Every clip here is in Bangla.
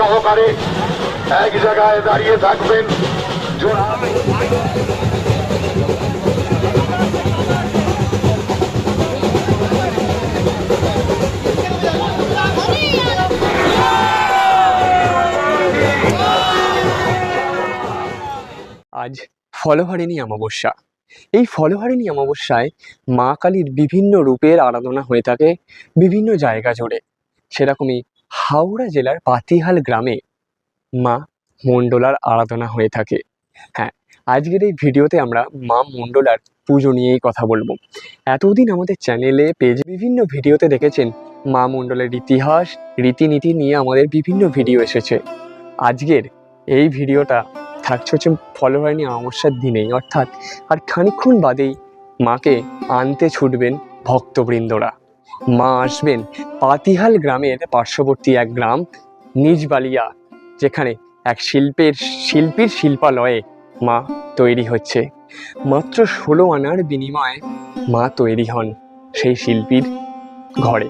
সহকারে এক জায়গায় দাঁড়িয়ে থাকবেন। আজ ফলহারিণী অমাবস্যা। এই ফলহারিণী অমাবস্যায় মা কালীর বিভিন্ন রূপের আরাধনা হয়ে থাকে, বিভিন্ন জায়গা জুড়ে। সেরকমই হাওড়া জেলার পাতিহাল গ্রামে মা মণ্ডলার আরাধনা হয়ে থাকে। হ্যাঁ আজকের এই ভিডিওতে আমরা মা মণ্ডলার পুজো নিয়েই কথা বলব। এতদিন আমাদের চ্যানেলে, পেজে বিভিন্ন ভিডিওতে দেখেছেন মা মণ্ডলের ইতিহাস, রীতিনীতি নিয়ে আমাদের বিভিন্ন ভিডিও এসেছে। আজকের এই ভিডিওটা থাকছে হচ্ছে ফলহারিণী অমাবস্যার দিনেই, অর্থাৎ আর খানিকক্ষণ বাদেই মাকে আনতে ছুটবেন ভক্তবৃন্দরা। মা আসবেন পাতিহাল গ্রামের পার্শ্ববর্তী এক গ্রাম, নিজবালিয়া, যেখানে এক শিল্পের শিল্পীর শিল্পালয়ে মা তৈরি হচ্ছে। মাত্র ষোলো আনার বিনিময়ে মা তৈরি হন সেই শিল্পীর ঘরে।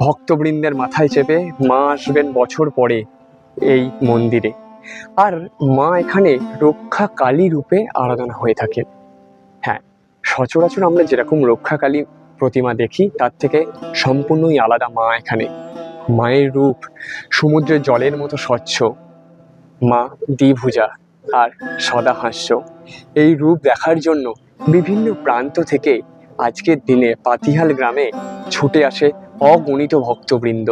ভক্তবৃন্দের মাথায় চেপে মা আসবেন বছর পরে এই মন্দিরে। আর মা এখানে রক্ষা কালী রূপে আরাধনা হয়ে থাকে। হ্যাঁ সচরাচর আমরা যেরকম রক্ষা কালী প্রতিমা দেখি, তার থেকে সম্পূর্ণই আলাদা মা এখানে। মায়ের রূপ সমুদ্রের জলের মতো স্বচ্ছ। মা দ্বিভুজা আর সদা হাস্য। এই রূপ দেখার জন্য বিভিন্ন প্রান্ত থেকে আজকের দিনে পাতিহাল গ্রামে ছুটে আসে অগণিত ভক্তবৃন্দ।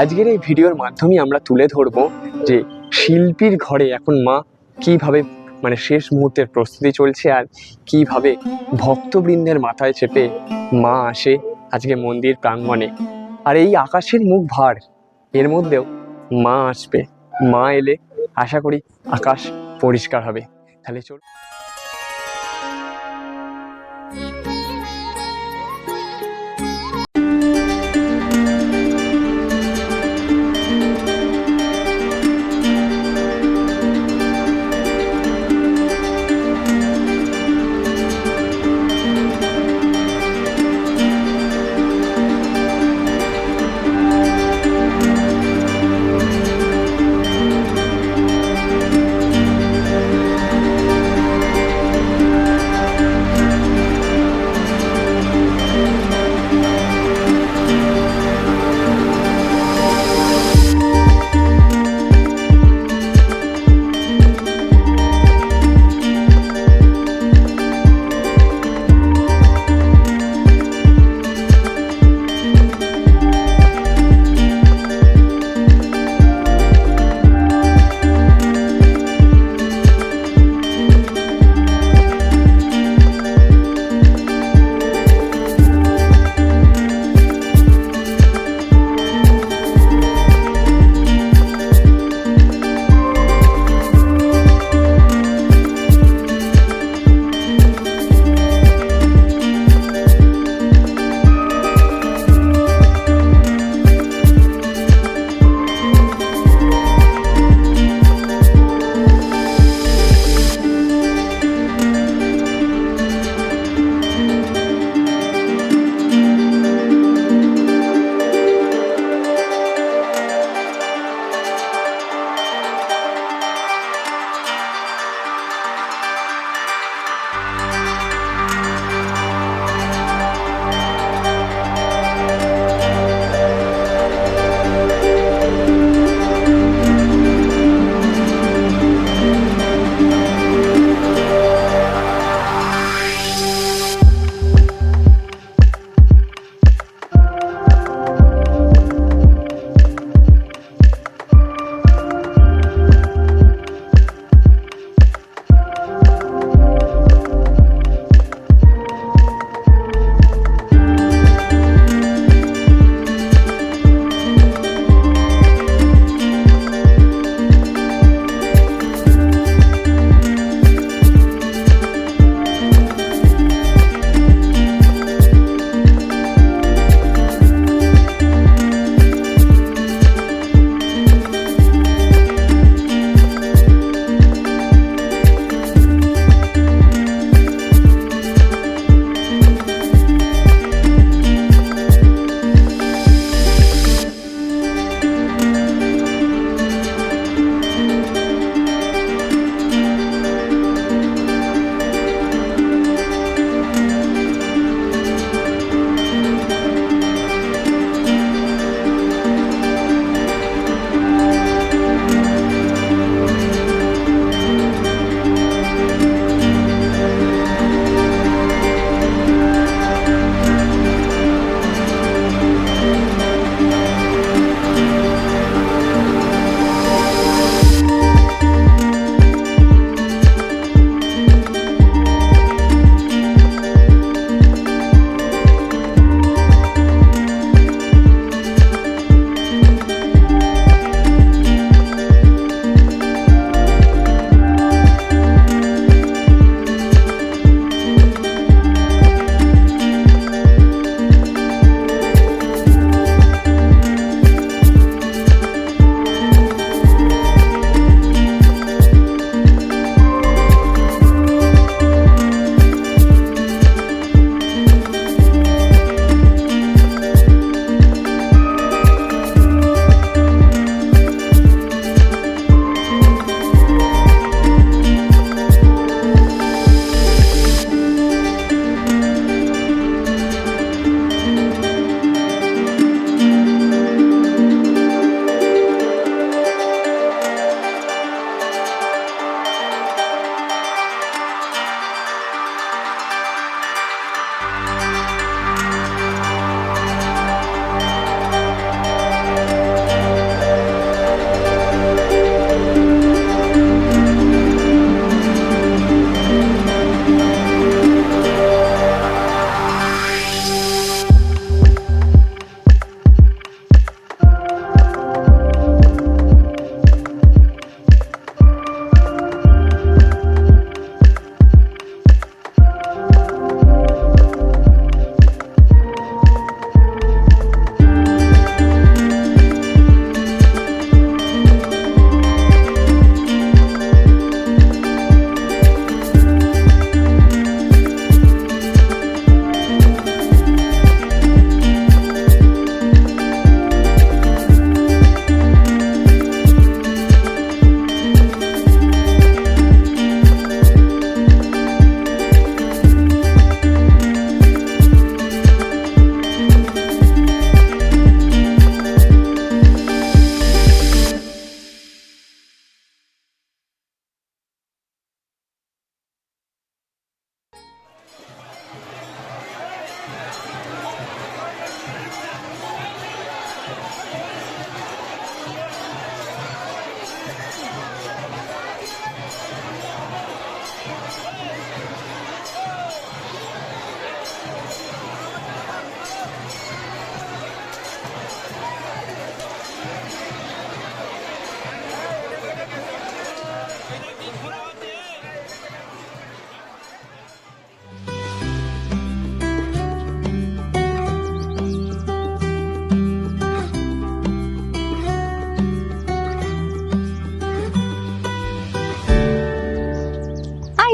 আজকের এই ভিডিওর মাধ্যমে আমরা তুলে ধরবো যে শিল্পীর ঘরে এখন মা কীভাবে মানে শেষ মুহূর্তের প্রস্তুতি চলছে আর কীভাবে ভক্তবৃন্দের মাথায় চেপে মা আসে আজকে মন্দির প্রাঙ্গণে। আর এই আকাশের মুখ ভার, এর মধ্যেও মা আসবে। মা এলে আশা করি আকাশ পরিষ্কার হবে। তাহলে চল